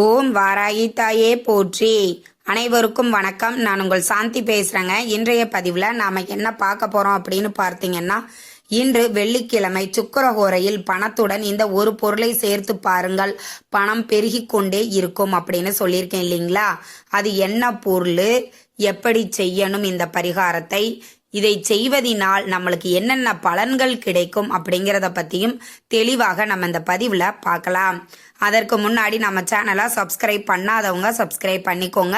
ஓம் வாராயி தாயே போற்றி. அனைவருக்கும் வணக்கம். நான் உங்கள் சாந்தி பேசுறேங்க. இன்றைய பதிவில் நாம என்ன பார்க்க போறோம் அப்படின்னு பார்த்தீங்கன்னா இன்று வெள்ளிக்கிழமை சுக்கரஹோரையில் பணத்துடன் இந்த ஒரு பொருளை சேர்த்து பாருங்கள். பணம் பெருகி கொண்டே இருக்கும் அப்படின்னு சொல்லியிருக்கேன் இல்லைங்களா? அது என்ன பொருள்? எப்படி செய்யணும் இந்த பரிகாரத்தை? இதை செய்வதினால் நம்மளுக்கு என்னென்ன பலன்கள் கிடைக்கும் அப்படிங்கிறத பற்றியும் தெளிவாக நம்ம இந்த பதிவில் பார்க்கலாம். அதற்கு முன்னாடி நம்ம சேனலை சப்ஸ்கிரைப் பண்ணாதவங்க சப்ஸ்கிரைப் பண்ணிக்கோங்க.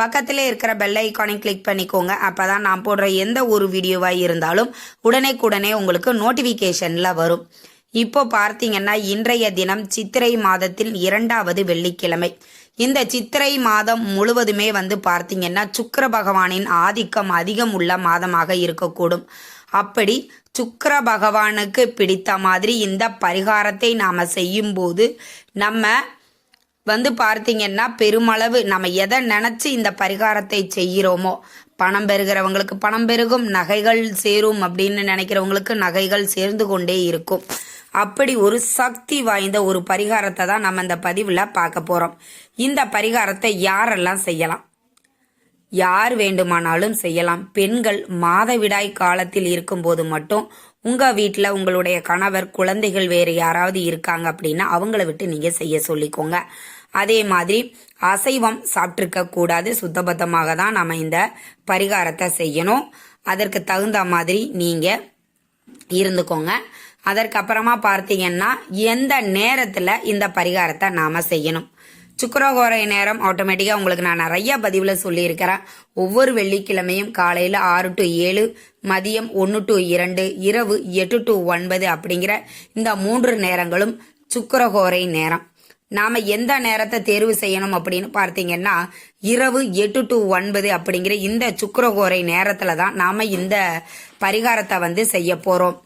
பக்கத்தில் இருக்கிற பெல் ஐக்கானை கிளிக் பண்ணிக்கோங்க. அப்போ தான் நான் போடுற எந்த ஒரு வீடியோவாக இருந்தாலும் உடனே உங்களுக்கு நோட்டிஃபிகேஷனில் வரும். இப்போ பார்த்தீங்கன்னா இன்றைய தினம் சித்திரை மாதத்தில் இரண்டாவது வெள்ளிக்கிழமை. இந்த சித்திரை மாதம் முழுவதுமே வந்து பார்த்தீங்கன்னா சுக்கர பகவானின் ஆதிக்கம் அதிகம் உள்ள மாதமாக இருக்கக்கூடும். அப்படி சுக்கர பகவானுக்கு பிடித்த மாதிரி இந்த பரிகாரத்தை நாம் செய்யும்போது நம்ம வந்து பார்த்தீங்கன்னா பெருமளவு நம்ம எதை நினச்சி இந்த பரிகாரத்தை செய்கிறோமோ பணம் பெறுகிறவங்களுக்கு பணம் பெருகும் நகைகள் சேரும் அப்படின்னு நினைக்கிறவங்களுக்கு நகைகள் சேர்ந்து கொண்டே இருக்கும். அப்படி ஒரு சக்தி வாய்ந்த ஒரு பரிகாரத்தை தான் நம்ம இந்த பதிவில் பார்க்க போகிறோம் இந்த பரிகாரத்தை யாரெல்லாம் செய்யலாம்? யார் வேண்டுமானாலும் செய்யலாம். பெண்கள் மாதவிடாய் காலத்தில் இருக்கும்போது மட்டும் உங்கள் வீட்டில் உங்களுடைய கணவர் குழந்தைகள் வேறு யாராவது இருக்காங்க அப்படின்னா அவங்கள விட்டு நீங்கள் செய்ய சொல்லிக்கோங்க. அதே மாதிரி அசைவம் சாப்பிட்ருக்க கூடாது. சுத்தபத்தமாக தான் நம்ம இந்த பரிகாரத்தை செய்யணும். அதற்கு தகுந்த மாதிரி நீங்கள் இருந்துக்கோங்க. அதற்கப்புறமா பார்த்தீங்கன்னா எந்த நேரத்தில் இந்த பரிகாரத்தை நாம் செய்யணும்? சுக்கரகோரை நேரம் ஆட்டோமேட்டிக்காக உங்களுக்கு நான் நிறைய பதிவில் சொல்லியிருக்கிறேன். ஒவ்வொரு வெள்ளிக்கிழமையும் காலையில் ஆறு டு ஏழு மதியம் ஒன்று டு இரண்டு இரவு எட்டு டு ஒன்பது அப்படிங்கிற இந்த மூன்று நேரங்களும் சுக்கரகோரை நேரம். நாம் எந்த நேரத்தை தேர்வு செய்யணும் அப்படின்னு பார்த்தீங்கன்னா இரவு எட்டு டு ஒன்பது அப்படிங்கிற இந்த சுக்கரகோரை நேரத்தில் தான் நாம் இந்த பரிகாரத்தை வந்து செய்ய போகிறோம்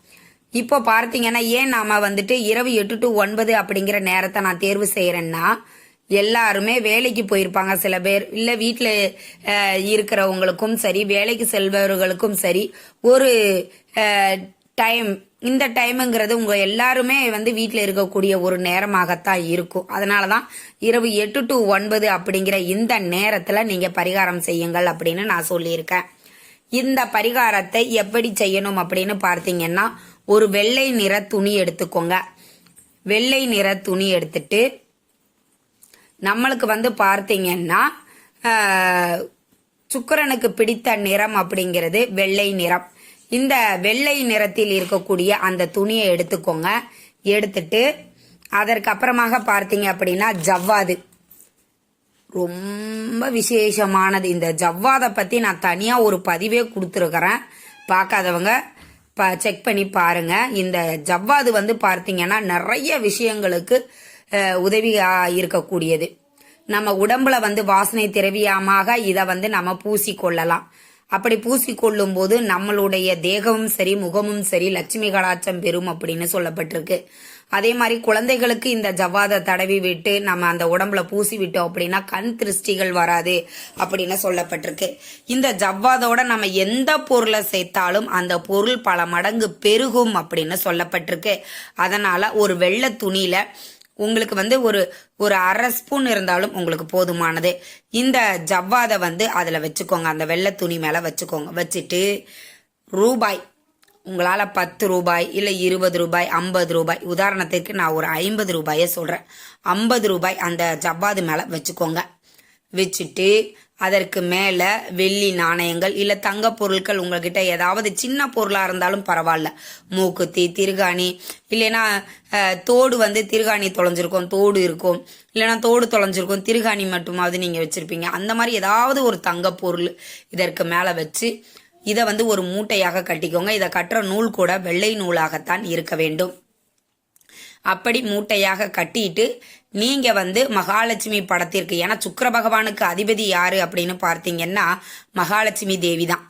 இப்போ பார்த்தீங்கன்னா ஏன் நாம் வந்துட்டு இரவு எட்டு டு ஒன்பது அப்படிங்கிற நேரத்தை நான் தேர்வு செய்கிறேன்னா எல்லாருமே வேலைக்கு போயிருப்பாங்க சில பேர். இல்லை வீட்டில் இருக்கிறவங்களுக்கும் சரி வேலைக்கு செல்பவர்களுக்கும் சரி ஒரு டைம் இந்த டைமுங்கிறது உங்கள் எல்லாருமே வந்து வீட்டில் இருக்கக்கூடிய ஒரு நேரமாகத்தான் இருக்கும். அதனால தான் இரவு எட்டு டு ஒன்பது அப்படிங்கிற இந்த நேரத்தில் நீங்கள் பரிகாரம் செய்யுங்கள் அப்படின்னு நான் சொல்லியிருக்கேன். இந்த பரிகாரத்தை எப்படி செய்யணும் அப்படின்னு பார்த்தீங்கன்னா ஒரு வெள்ளை நிற துணி எடுத்துக்கோங்க. வெள்ளை நிற துணி எடுத்துட்டு நம்மளுக்கு வந்து பார்த்தீங்கன்னா சுக்கரனுக்கு பிடித்த நிறம் அப்படிங்கிறது வெள்ளை நிறம். இந்த வெள்ளை நிறத்தில் இருக்கக்கூடிய அந்த துணியை எடுத்துக்கோங்க. எடுத்துட்டு அதற்கப்புறமாக பார்த்தீங்க அப்படின்னா ஜவ்வாது. ரொம்ப விசேஷமானது. இந்த ஜவ்வாதை பற்றி நான் தனியாக ஒரு பதிவே கொடுத்துருக்குறேன். பார்க்காதவங்க ப செக் பண்ணி பாருங்க. இந்த ஜவ்வாது வந்து பார்த்தீங்கன்னா நிறைய விஷயங்களுக்கு உதவியாக இருக்கக்கூடியது. நம்ம உடம்புல வந்து வாசனை திரவியமாக இதை வந்து நம்ம பூசிக்கொள்ளலாம். அப்படி பூசிக்கொள்ளும் போது நம்மளுடைய தேகமும் சரி முகமும் சரி லட்சுமி கலாச்சம் பெறும் அப்படின்னு சொல்லப்பட்டிருக்கு. அதே மாதிரி குழந்தைகளுக்கு இந்த ஜவ்வாதை தடவி விட்டு நம்ம அந்த உடம்புல பூசி விட்டோம் அப்படின்னா கண் திருஷ்டிகள் வராது அப்படின்னு சொல்லப்பட்டிருக்கு. இந்த ஜவ்வாதோட நம்ம எந்த பொருளை சேர்த்தாலும் அந்த பொருள் பல மடங்கு பெருகும் அப்படின்னு சொல்லப்பட்டிருக்கு. அதனால ஒரு வெள்ளை துணியில உங்களுக்கு வந்து ஒரு ஒரு அரை ஸ்பூன் இருந்தாலும் உங்களுக்கு போதுமானது. இந்த ஜவ்வாதை வந்து அதில் வச்சுக்கோங்க. அந்த வெள்ளை துணி மேலே வச்சுக்கோங்க. வச்சுட்டு ரூபாய் உங்களால் பத்து ரூபாய் இல்லை இருபது ரூபாய் ஐம்பது ரூபாய் உதாரணத்திற்கு நான் ஒரு ஐம்பது ரூபாயை சொல்கிறேன் ஐம்பது ரூபாய் அந்த ஜவ்வாது மேலே வச்சுக்கோங்க. வச்சுட்டு அதற்கு மேலே வெள்ளி நாணயங்கள் இல்லை தங்க பொருட்கள் உங்கள்கிட்ட ஏதாவது சின்ன பொருளாக இருந்தாலும் பரவாயில்ல. மூக்குத்தி திருகாணி இல்லைன்னா தோடு வந்து திருகாணி தொலைஞ்சிருக்கும் தோடு இருக்கும். இல்லைன்னா தோடு தொலைஞ்சிருக்கும் திருகாணி மட்டுமாவது நீங்கள் வச்சுருப்பீங்க. அந்த மாதிரி ஏதாவது ஒரு தங்க பொருள் இதற்கு மேலே வச்சு இதை வந்து ஒரு மூட்டையாக கட்டிக்கோங்க. இதை கட்டுற நூல் கூட வெள்ளை நூலாகத்தான் இருக்க வேண்டும். அப்படி மூட்டையாக கட்டிட்டு நீங்க வந்து மகாலட்சுமி படத்திற்கு ஏன்னா சுக்கர பகவானுக்கு அதிபதி யாரு அப்படின்னு பார்த்தீங்கன்னா மகாலட்சுமி தேவி தான்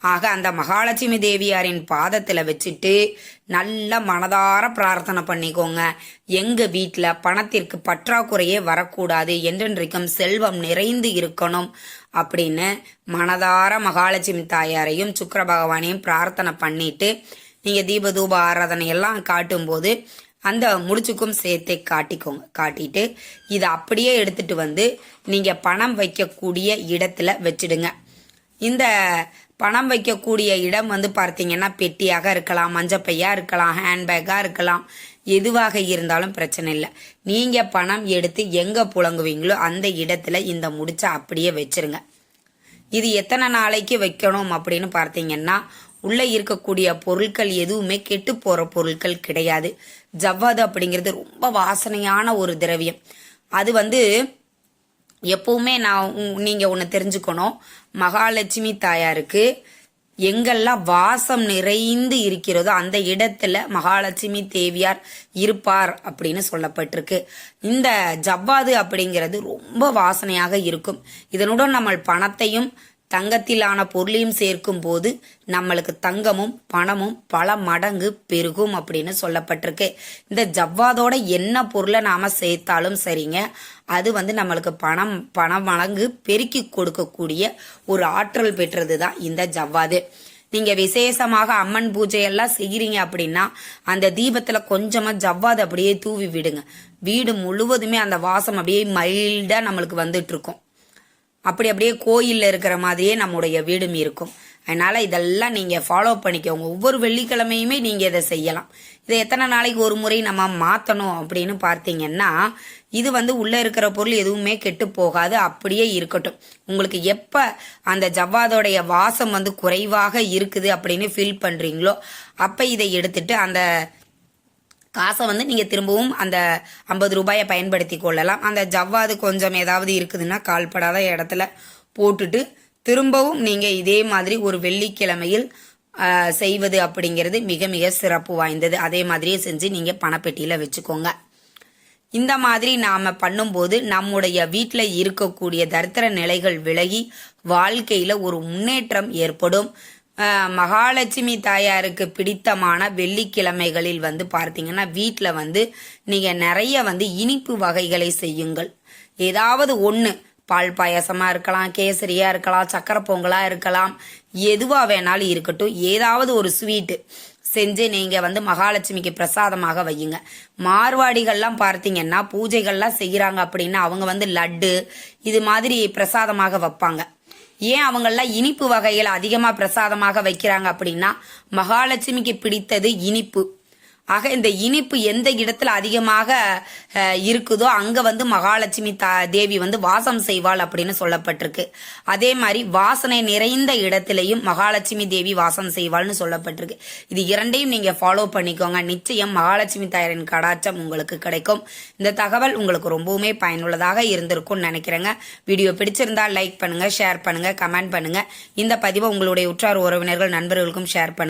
ஆக அந்த மகாலட்சுமி தேவியாரின் பாதத்தில் வச்சுட்டு நல்ல மனதார பிரார்த்தனை பண்ணிக்கோங்க. எங்க வீட்டில் பணத்திற்கு பற்றாக்குறையே வரக்கூடாது. என்றென்றைக்கும் செல்வம் நிறைந்து இருக்கணும். அப்படின்னு மனதார மகாலட்சுமி தாயாரையும் சுக்கர பகவானையும் பிரார்த்தனை பண்ணிட்டு நீங்கள் தீப தூப ஆராதனை எல்லாம் காட்டும்போது அந்த முடிச்சுக்கும் சேர்த்தே காட்டிக்கோங்க. காட்டிட்டு இதை அப்படியே எடுத்துட்டு வந்து நீங்க பணம் வைக்கக்கூடிய இடத்துல வச்சிடுங்க. இந்த பணம் வைக்கக்கூடிய இடம் வந்து பார்த்தீங்கன்னா பெட்டியாக இருக்கலாம் மஞ்சப்பையாக இருக்கலாம் ஹேண்ட்பேக்காக இருக்கலாம். எதுவாக இருந்தாலும் பிரச்சனை இல்லை. நீங்கள் பணம் எடுத்து எங்கே புழங்குவீங்களோ அந்த இடத்துல இந்த முடிச்சை அப்படியே வச்சிருங்க. இது எத்தனை நாளைக்கு வைக்கணும் அப்படின்னு பார்த்தீங்கன்னா உள்ளே இருக்கக்கூடிய பொருட்கள் எதுவுமே கெட்டு போகிற பொருட்கள் கிடையாது. ஜவ்வாது அப்படிங்கிறது ரொம்ப வாசனையான ஒரு திரவியம். அது வந்து எப்பவுமே நான் நீங்கள் நீங்க ஒன்று தெரிஞ்சுக்கணும். மகாலட்சுமி தாயாருக்கு எங்கெல்லாம் வாசம் நிறைந்து இருக்கிறதோ அந்த இடத்துல மகாலட்சுமி தேவியார் இருப்பார் அப்படின்னு சொல்லப்பட்டிருக்கு. இந்த ஜவ்வாது அப்படிங்கிறது ரொம்ப வாசனையாக இருக்கும். இதனுடன் நம்ம பணத்தையும் தங்கத்திலான பொருளையும் சேர்க்கும் போது நம்மளுக்கு தங்கமும் பணமும் பல மடங்கு பெருகும் அப்படின்னு சொல்லப்பட்டிருக்கு. இந்த ஜவ்வாதோட என்ன பொருளை நாம சேர்த்தாலும் சரிங்க அது வந்து நம்மளுக்கு பணம் பண மடங்கு பெருக்கி கொடுக்கக்கூடிய ஒரு ஆற்றல் பெற்றது தான் இந்த ஜவ்வாது. நீங்க விசேஷமாக அம்மன் பூஜை எல்லாம் அப்படின்னா அந்த தீபத்துல கொஞ்சமா ஜவ்வாது அப்படியே தூவி விடுங்க. வீடு முழுவதுமே அந்த வாசம் அப்படியே மைல்டா நம்மளுக்கு வந்துட்டு இருக்கும். அப்படி அப்படியே கோயிலில் இருக்கிற மாதிரியே நம்முடைய வீடும் இருக்கும். அதனால் இதெல்லாம் நீங்கள் ஃபாலோ பண்ணிக்கோங்க. ஒவ்வொரு வெள்ளிக்கிழமையுமே நீங்கள் இதை செய்யலாம். இதை எத்தனை நாளைக்கு ஒரு முறை நம்ம மாற்றணும் அப்படின்னு பார்த்தீங்கன்னா இது வந்து உள்ளே இருக்கிற பொருள் எதுவுமே கெட்டு போகாது. அப்படியே இருக்கட்டும். உங்களுக்கு எப்போ அந்த ஜவ்வாதோடைய வாசம் வந்து குறைவாக இருக்குது அப்படின்னு ஃபீல் பண்ணுறீங்களோ அப்போ இதை எடுத்துட்டு அந்த காசை வந்து நீங்கள் திரும்பவும் அந்த ஐம்பது ரூபாயை பயன்படுத்தி கொள்ளலாம். அந்த ஜவ்வாது கொஞ்சம் ஏதாவது இருக்குதுன்னா கால்படாத இடத்துல போட்டுட்டு திரும்பவும் நீங்கள் இதே மாதிரி ஒரு வெள்ளிக்கிழமையில் செய்வது அப்படிங்கிறது மிக மிக சிறப்பு வாய்ந்தது. அதே மாதிரியே செஞ்சு நீங்கள் பணப்பெட்டியில் வச்சுக்கோங்க. இந்த மாதிரி நாம பண்ணும்போது நம்முடைய வீட்டில் இருக்கக்கூடிய தரித்திர நிலைகள் விலகி வாழ்க்கையில ஒரு முன்னேற்றம் ஏற்படும். மகாலட்சுமி தாயாருக்கு பிடித்தமான வெள்ளிக்கிழமைகளில் வந்து பார்த்தீங்கன்னா வீட்டில் வந்து நீங்கள் நிறைய வந்து இனிப்பு வகைகளை செய்யுங்கள். ஏதாவது ஒன்று பால் பாயசமாக இருக்கலாம் கேசரியாக இருக்கலாம் சக்கரை பொங்கலாக இருக்கலாம் எதுவாக வேணாலும் இருக்கட்டும். ஏதாவது ஒரு ஸ்வீட்டு செஞ்சு நீங்கள் வந்து மகாலட்சுமிக்கு பிரசாதமாக வையுங்க. மார்வாடிகள்லாம் பார்த்தீங்கன்னா பூஜைகள்லாம் செய்கிறாங்க அப்படின்னா அவங்க வந்து லட்டு இது மாதிரி பிரசாதமாக வைப்பாங்க. ஏன் அவங்கெல்லாம் இனிப்பு வகைகள் அதிகமாக பிரசாதமாக வைக்கிறாங்க அப்படின்னா மகாலட்சுமிக்கு பிடித்தது இனிப்பு. ஆக இந்த இனிப்பு எந்த இடத்துல அதிகமாக இருக்குதோ அங்கே வந்து மகாலட்சுமி தா தேவி வந்து வாசம் செய்வாள் அப்படின்னு சொல்லப்பட்டிருக்கு. அதே மாதிரி வாசனை நிறைந்த இடத்திலையும் மகாலட்சுமி தேவி வாசம் செய்வாள்னு சொல்லப்பட்டிருக்கு. இது இரண்டையும் நீங்கள் ஃபாலோ பண்ணிக்கோங்க. நிச்சயம் மகாலட்சுமி தாயாரின் கடாச்சம் உங்களுக்கு கிடைக்கும். இந்த தகவல் உங்களுக்கு ரொம்பவுமே பயனுள்ளதாக இருந்திருக்கும்னு நினைக்கிறேங்க. வீடியோ பிடிச்சிருந்தா லைக் பண்ணுங்கள் ஷேர் பண்ணுங்கள் கமெண்ட் பண்ணுங்கள் இந்த பதிவை உங்களுடைய உற்றார் உறவினர்கள் நண்பர்களுக்கும் ஷேர் பண்ணுங்கள்